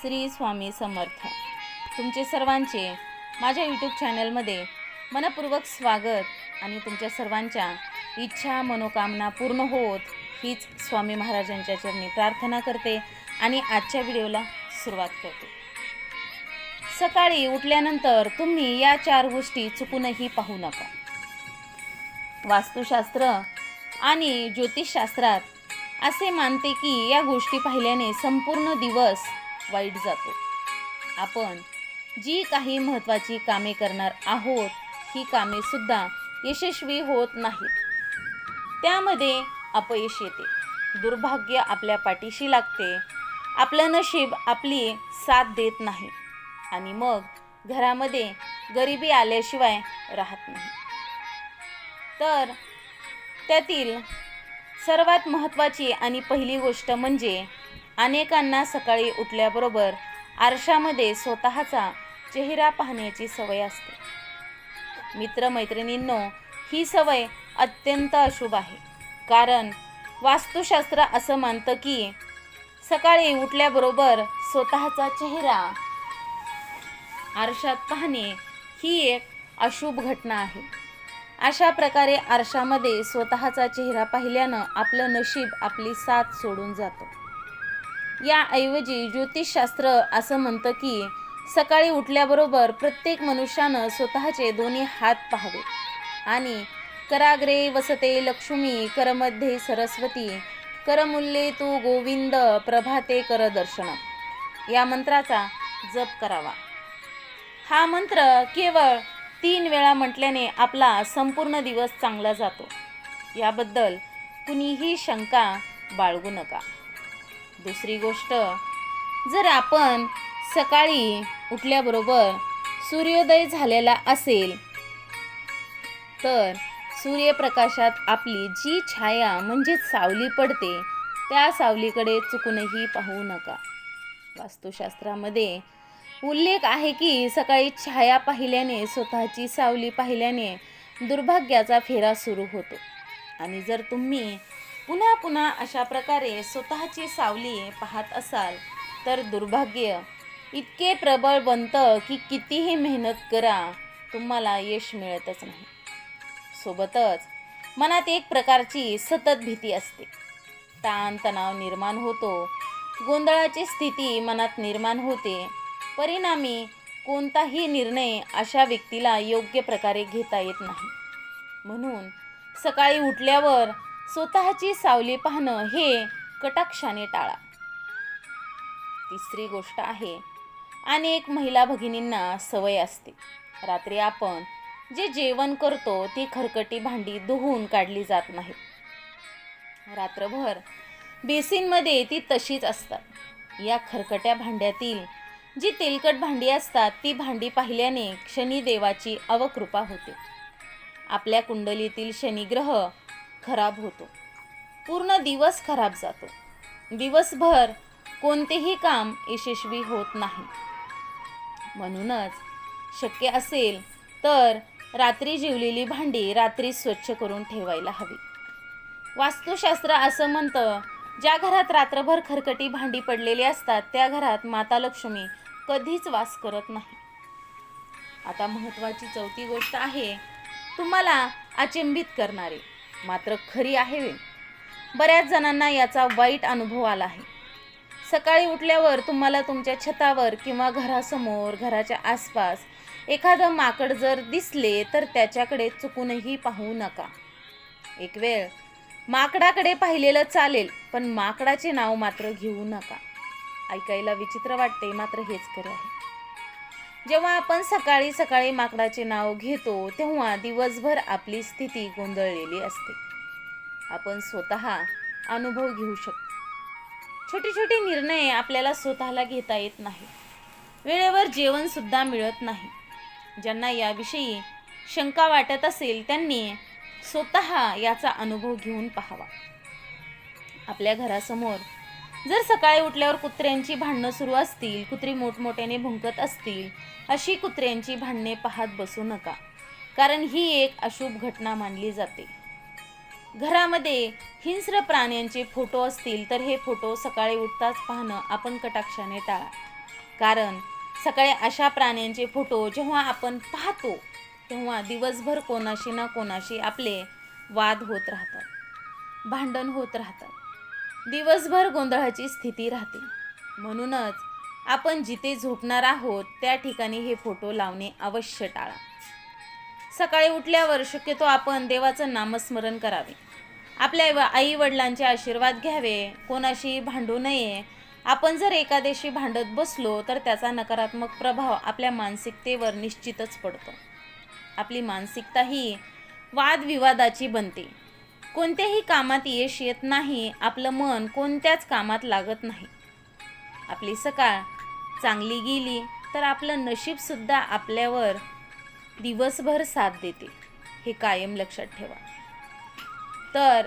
श्री स्वामी समर्थ. तुमचे सर्वांचे माझ्या यूट्यूब चॅनलमध्ये मनपूर्वक स्वागत आणि तुमच्या सर्वांच्या इच्छा मनोकामना पूर्ण होत हीच स्वामी महाराजांच्या चरणी प्रार्थना करते आणि आजच्या व्हिडिओला सुरुवात करते. सकाळी उठल्यानंतर तुम्ही या चार गोष्टी चुकूनही पाहू नका. वास्तुशास्त्र आणि ज्योतिषशास्त्रात असे मानते की या गोष्टी पाहिल्याने संपूर्ण दिवस वाईट जातो. आपण जी काही महत्त्वाची कामे करणार आहोत ही कामे सुद्धा यशस्वी होत नाहीत. त्यामध्ये अपयश येते. दुर्भाग्य आपल्या पाठीशी लागते. आपलं नशीब आपली साथ देत नाही. आणि मग घरामध्ये गरिबी आल्याशिवाय राहत नाही. तर त्यातील सर्वात महत्त्वाची आणि पहिली गोष्ट म्हणजे अनेकांना सकाळी उठल्याबरोबर आरशामध्ये स्वतःचा चेहरा पाहण्याची सवय असते. मित्रमैत्रिणींनो ही सवय अत्यंत अशुभ आहे. कारण वास्तुशास्त्र असं मानतं की सकाळी उठल्याबरोबर स्वतःचा चेहरा आरशात पाहणे ही एक अशुभ घटना आहे. अशा प्रकारे आरशामध्ये स्वतःचा चेहरा पाहिल्यानं आपलं नशीब आपली साथ सोडून जातं. याऐवजी ज्योतिषशास्त्र असं म्हणतं की सकाळी उठल्याबरोबर प्रत्येक मनुष्यानं स्वतःचे दोन्ही हात पाहावे. आणि कराग्रे वसते लक्ष्मी करमध्ये सरस्वती करमुल्ले तू गोविंद प्रभाते कर दर्शन या मंत्राचा जप करावा. हा मंत्र केवळ तीन वेळा म्हटल्याने आपला संपूर्ण दिवस चांगला जातो. याबद्दल कुणीही शंका बाळगू नका. दुसरी गोष्ट जर आपण सकाळी उठल्याबरोबर सूर्योदय झालेला असेल तर सूर्यप्रकाशात आपली जी छाया म्हणजेच सावली पडते त्या सावलीकडे चुकूनही पाहू नका. वास्तुशास्त्रामध्ये उल्लेख आहे की सकाळी छाया पाहिल्याने स्वतःची सावली पाहिल्याने दुर्भाग्याचा फेरा सुरू होतो. आणि जर तुम्ही पुन्हा पुन्हा अशा प्रकारे स्वतःची सावली पाहत असाल तर दुर्भाग्य. इतके प्रबळ बनतं की कितीही मेहनत करा तुम्हाला यश मिळतच नाही. सोबतच मनात एक प्रकारची सतत भीती असते. ताणतणाव निर्माण होतो. गोंधळाची स्थिती मनात निर्माण होते. परिणामी कोणताही निर्णय अशा व्यक्तीला योग्य प्रकारे घेता येत नाही. म्हणून सकाळी उठल्यावर स्वतःची सावली पाहणं हे कटाक्षाने टाळा. तिसरी गोष्ट आहे अनेक महिला भगिनींना सवय असते. रात्री आपण जे जेवण करतो ती खरकटी भांडी धुवून काढली जात नाहीत रात्रभर बेसिनमध्ये ती तशीच असतात. या खरकट्या भांड्यातील जी तेलकट भांडी असतात ती भांडी पाहिल्याने शनिदेवाची अवकृपा होते. आपल्या कुंडलीतील शनिग्रह खराब होतो. पूर्ण दिवस खराब जातो. दिवसभर कोणतेही काम यशस्वी होत नाही. म्हणूनच शक्य असेल तर रात्री जेवलेली भांडी रात्री स्वच्छ करून ठेवायला हवी. वास्तुशास्त्र असं म्हणतं ज्या घरात रात्रभर खरकटी भांडी पडलेली असतात त्या घरात माता लक्ष्मी कधीच वास करत नाही. आता महत्त्वाची चौथी गोष्ट आहे तुम्हाला अचंबित करणारे. मात्र खरी आहे बऱ्याच जणांना याचा वाईट अनुभव आला आहे. सकाळी उठल्यावर तुम्हाला तुमच्या छतावर किंवा घरासमोर घराच्या आसपास एखादं माकड जर दिसले तर त्याच्याकडे चुकूनही पाहू नका. एक वेळ माकडाकडे पाहिलेलं चालेल पण माकडाचे नाव मात्र घेऊ नका. ऐकायला विचित्र वाटते मात्र हेच खरे आहे. जेव्हा आपण सकाळी सकाळी माकडाचे नाव घेतो तेव्हा दिवसभर आपली स्थिती गोंधळलेली असते. आपण स्वतः अनुभव घेऊ शकतो. छोटे छोटे निर्णय आपल्याला स्वतःला घेता येत नाही. वेळेवर जेवणसुद्धा मिळत नाही. ज्यांना याविषयी शंका वाटत असेल त्यांनी स्वतः याचा अनुभव घेऊन पाहावा. आपल्या घरासमोर जर सकाळी उठल्यावर कुत्र्यांची भांडणं सुरू असतील कुत्री मोठमोठ्याने भुंकत असतील अशी कुत्र्यांची भांडणे पाहत बसू नका. कारण ही एक अशुभ घटना मानली जाते. घरामध्ये हिंस्र प्राण्यांचे फोटो असतील तर हे फोटो सकाळी उठताच पाहणं आपण कटाक्षाने टाळा. कारण सकाळी अशा प्राण्यांचे फोटो जेव्हा आपण पाहतो तेव्हा दिवसभर कोणाशी ना कोणाशी आपले वाद होत राहतात. भांडण होत राहतात. दिवसभर गोंधळाची स्थिती राहते. म्हणूनच आपण जिथे झोपणार आहोत त्या ठिकाणी हे फोटो लावणे अवश्य टाळा. सकाळी उठल्यावर शक्यतो आपण देवाचं नामस्मरण करावे. आपल्या आई वडिलांचे आशीर्वाद घ्यावे. कोणाशी भांडू नये. आपण जर एकादेशी भांडत बसलो तर त्याचा नकारात्मक प्रभाव आपल्या मानसिकतेवर निश्चितच पडतो. आपली मानसिकता ही वादविवादाची बनते. कोणत्याही कामात यश येत नाही आपलं मन कोणत्याच कामात लागत नाही. आपली सकाळ चांगली गेली तर आपलं नशीबसुद्धा आपल्यावर दिवसभर साथ देते. हे कायम लक्षात ठेवा. तर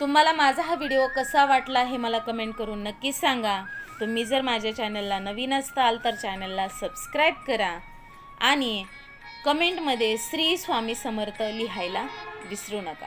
तुम्हाला माझा हा व्हिडिओ कसा वाटला हे मला कमेंट करून नक्कीच सांगा. तुम्ही जर माझ्या चॅनलला नवीन असताल तर चॅनलला सबस्क्राईब करा आणि कमेंटमध्ये श्री स्वामी समर्थ लिहायला विसरू नका.